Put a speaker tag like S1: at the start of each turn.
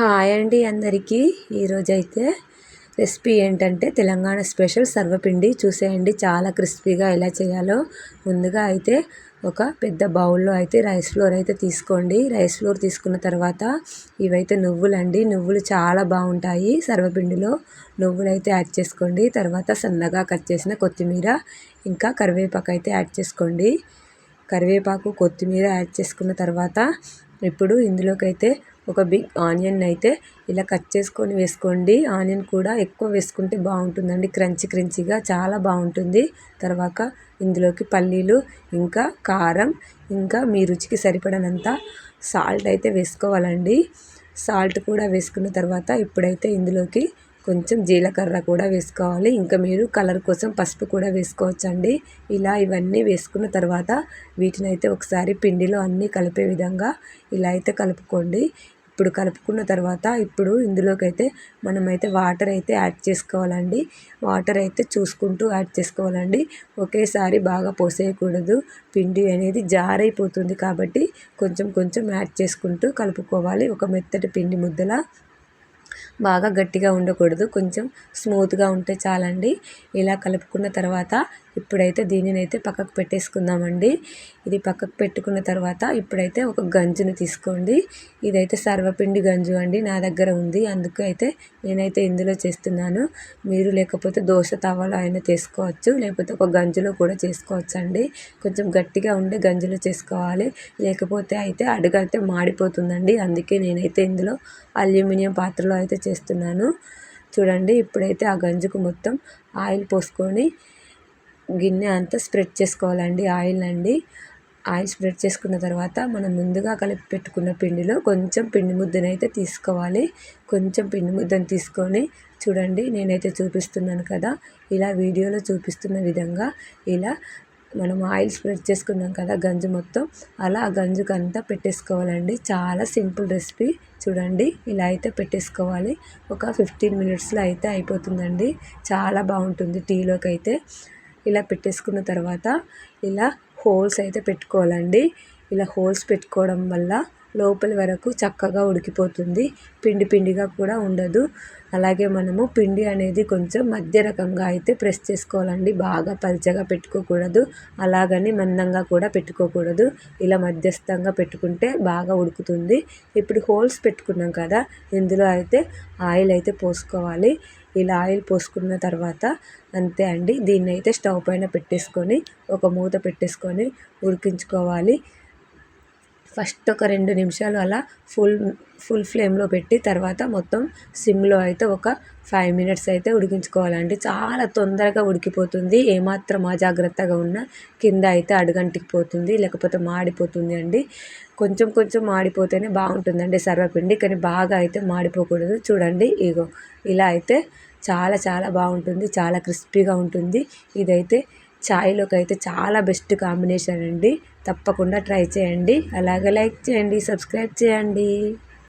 S1: Hi అండి అందరికీ. ఈరోజైతే రెసిపీ ఏంటంటే తెలంగాణ స్పెషల్ సర్వపిండి. చూసేయండి చాలా క్రిస్పీగా ఎలా చేయాలో. ముందుగా అయితే ఒక పెద్ద బౌల్లో అయితే రైస్ ఫ్లోర్ అయితే తీసుకోండి. రైస్ ఫ్లోర్ తీసుకున్న తర్వాత ఇవైతే నువ్వులండి. నువ్వులు చాలా బాగుంటాయి సర్వపిండిలో. నువ్వులు అయితే యాడ్ చేసుకోండి. తర్వాత సన్నగా కట్ చేసిన కొత్తిమీర ఇంకా కరివేపాకు అయితే యాడ్ చేసుకోండి. కరివేపాకు కొత్తిమీర యాడ్ చేసుకున్న తర్వాత ఇప్పుడు ఇందులోకి అయితే ఒక బిగ్ ఆనియన్ అయితే ఇలా కట్ చేసుకొని వేసుకోండి. ఆనియన్ కూడా ఎక్కువ వేసుకుంటే బాగుంటుందండి. క్రంచి క్రంచిగా చాలా బాగుంటుంది. తర్వాత ఇందులోకి పల్లీలు ఇంకా కారం ఇంకా మీ రుచికి సరిపడనంత సాల్ట్ అయితే వేసుకోవాలండి. సాల్ట్ కూడా వేసుకున్న తర్వాత ఇప్పుడైతే ఇందులోకి కొంచెం జీలకర్ర కూడా వేసుకోవాలి. ఇంకా మీరు కలర్ కోసం పసుపు కూడా వేసుకోవచ్చండి. ఇలా ఇవన్నీ వేసుకున్న తర్వాత వీటిని అయితే ఒకసారి పిండిలో అన్నీ కలిపే విధంగా ఇలా అయితే కలుపుకోండి. ఇప్పుడు కలుపుకున్న తర్వాత ఇప్పుడు ఇందులోకైతే మనమైతే వాటర్ అయితే యాడ్ చేసుకోవాలండి. వాటర్ అయితే చూసుకుంటూ యాడ్ చేసుకోవాలండి. ఒకేసారి బాగా పోసేయకూడదు. పిండి అనేది జారైపోతుంది కాబట్టి కొంచెం కొంచెం యాడ్ చేసుకుంటూ కలుపుకోవాలి. ఒక మెత్తటి పిండి ముద్దలా బాగా గట్టిగా ఉండకూడదు. కొంచెం స్మూత్గా ఉంటే చాలండి. ఇలా కలుపుకున్న తర్వాత ఇప్పుడైతే దీనినైతే పక్కకు పెట్టేసుకుందామండి. ఇది పక్కకు పెట్టుకున్న తర్వాత ఇప్పుడైతే ఒక గంజుని తీసుకోండి. ఇదైతే సర్వపిండి గంజు అండి నా దగ్గర ఉంది. అందుకు అయితే నేనైతే ఇందులో చేస్తున్నాను. మీరు లేకపోతే దోశ తవాలో అయినా చేసుకోవచ్చు లేకపోతే ఒక గంజులో కూడా చేసుకోవచ్చు అండి కొంచెం గట్టిగా ఉండే గంజులో చేసుకోవాలి. లేకపోతే అయితే అడుగైతే మాడిపోతుందండి. అందుకే నేనైతే ఇందులో అల్యూమినియం పాత్రలో అయితే చేస్తున్నాను. చూడండి ఇప్పుడైతే ఆ గంజుకు మొత్తం ఆయిల్ పోసుకొని గిన్నె అంతా స్ప్రెడ్ చేసుకోవాలండి ఆయిల్ అండి. ఆయిల్ స్ప్రెడ్ చేసుకున్న తర్వాత మనం ముందుగా కలిపి పెట్టుకున్న పిండిలో కొంచెం పిండి ముద్దనైతే తీసుకోవాలి. కొంచెం పిండి ముద్దను తీసుకొని చూడండి నేనైతే చూపిస్తున్నాను కదా. ఇలా వీడియోలో చూపిస్తున్న విధంగా ఇలా మనం ఆయిల్ స్ప్రెడ్ చేసుకున్నాం కదా గంజు మొత్తం అలా ఆ గంజుకు అంతా పెట్టేసుకోవాలండి. చాలా సింపుల్ రెసిపీ. చూడండి ఇలా అయితే పెట్టేసుకోవాలి. ఒక ఫిఫ్టీన్ మినిట్స్లో అయితే అయిపోతుందండి. చాలా బాగుంటుంది టీలోకి అయితే ఇలా పెట్టేసుకున్న తర్వాత ఇలా హోల్స్ అయితే పెట్టుకోవాలండి. ఇలా హోల్స్ పెట్టుకోవడం వల్ల లోపలి వరకు చక్కగా ఉడికిపోతుంది. పిండి పిండిగా కూడా ఉండదు. అలాగే మనము పిండి అనేది కొంచెం మధ్య రకంగా అయితే ప్రెస్ చేసుకోవాలండి. బాగా పల్చగా పెట్టుకోకూడదు. అలాగని మందంగా కూడా పెట్టుకోకూడదు. ఇలా మధ్యస్థంగా పెట్టుకుంటే బాగా ఉడుకుతుంది. ఇప్పుడు హోల్స్ పెట్టుకున్నాం కదా ఇందులో అయితే ఆయిల్ అయితే పోసుకోవాలి. ఇలా ఆయిల్ పోసుకున్న తర్వాత అంతే అండి. దీన్ని అయితే స్టవ్ పైన పెట్టేసుకొని ఒక మూత పెట్టేసుకొని ఉడికించుకోవాలి. ఫస్ట్ ఒక రెండు నిమిషాలు అలా ఫుల్ ఫుల్ ఫ్లేమ్లో పెట్టి తర్వాత మొత్తం సిమ్లో అయితే ఒక ఫైవ్ మినిట్స్ అయితే ఉడికించుకోవాలండి. చాలా తొందరగా ఉడికిపోతుంది. ఏమాత్రం అజాగ్రత్తగా ఉన్నా కింద అయితే అడుగంటికి పోతుంది లేకపోతే మాడిపోతుంది అండి. కొంచెం కొంచెం మాడిపోతేనే బాగుంటుందండి సర్వపిండి కానీ బాగా అయితే మాడిపోకూడదు. చూడండి ఇగో ఇలా అయితే చాలా చాలా బాగుంటుంది. చాలా క్రిస్పీగా ఉంటుంది. ఇదైతే ఛాయ్లోకి అయితే చాలా బెస్ట్ కాంబినేషన్ అండి. తప్పకుండా ట్రై చేయండి. అలాగే లైక్ చేయండి సబ్స్క్రైబ్ చేయండి.